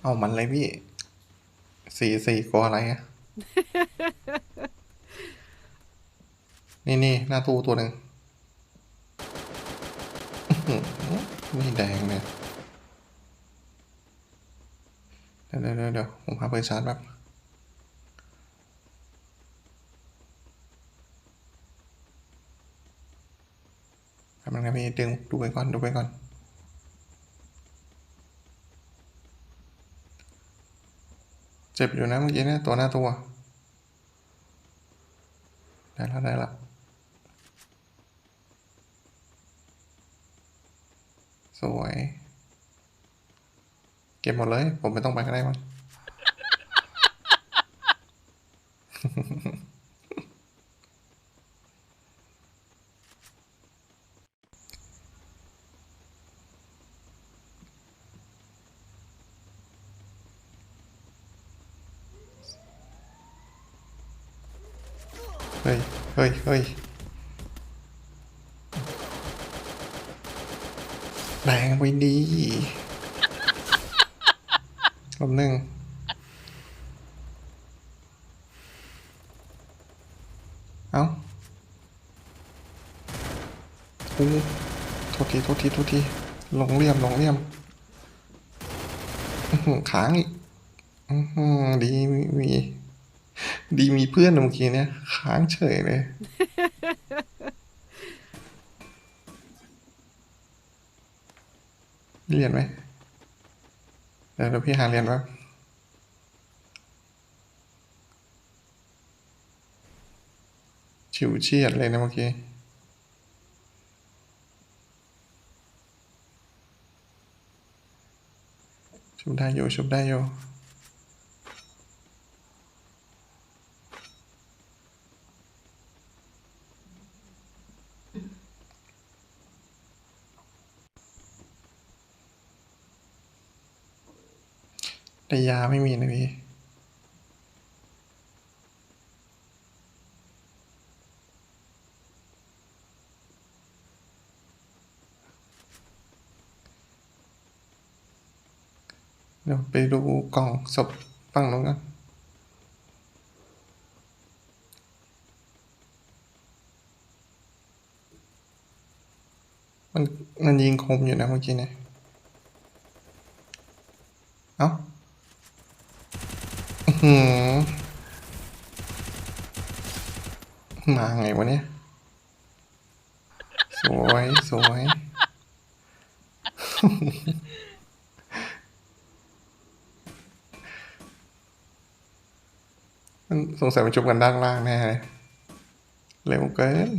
เอามันเลยพี่สี่สี่กลัวอะไรอะ นี่นี่หน้าตู้ตัวหนึ่งอื้อหือไม่แดงเลยเดี๋ยวเดี๋ยวเดี๋ยวเดี๋ยวผมพาไปชาร์จแบบทำยังไงพี่ดึงดูไปก่อน ดูไปก่อน จ็บอยู่นะเมื่อกี้เนี่ยตัวหน้าตัว ได้แล้วได้แล้วสวย เก็บหมดเลย ผมไม่ต้องไปก็ได้มั้ง เฮ้ย เฮ้ย เฮ้ย แรงไปดีลมหนึ่งเอ้าอู้โทษทีโทษทีโทษทีลงเลี่ยมลงเลี่ยมอื้อหือค้างอีกอื้อหือดีมีมี ดีมีเพื่อนเมื่อกี้เนี่ย ค้างเฉยเลย เรียนไหมเดี๋ยวพี่หาเรียนแป๊บฉิวเฉียดเลยนะเมื่อกี้ชุบได้อยู่ชุบได้อยู่ แต่ยาไม่มีนะพี่เดี๋ยวไปดูกล่องศพฝั่งนู้นกันมันมันยิงคมอยู่นะเมื่อกี้เนี่ย เอ้าอื้อ หือมาไงวะเนี่ย สวยสวยมันสงสัยมันจุบกันด้านล่างแน่เลยเร็วเกิน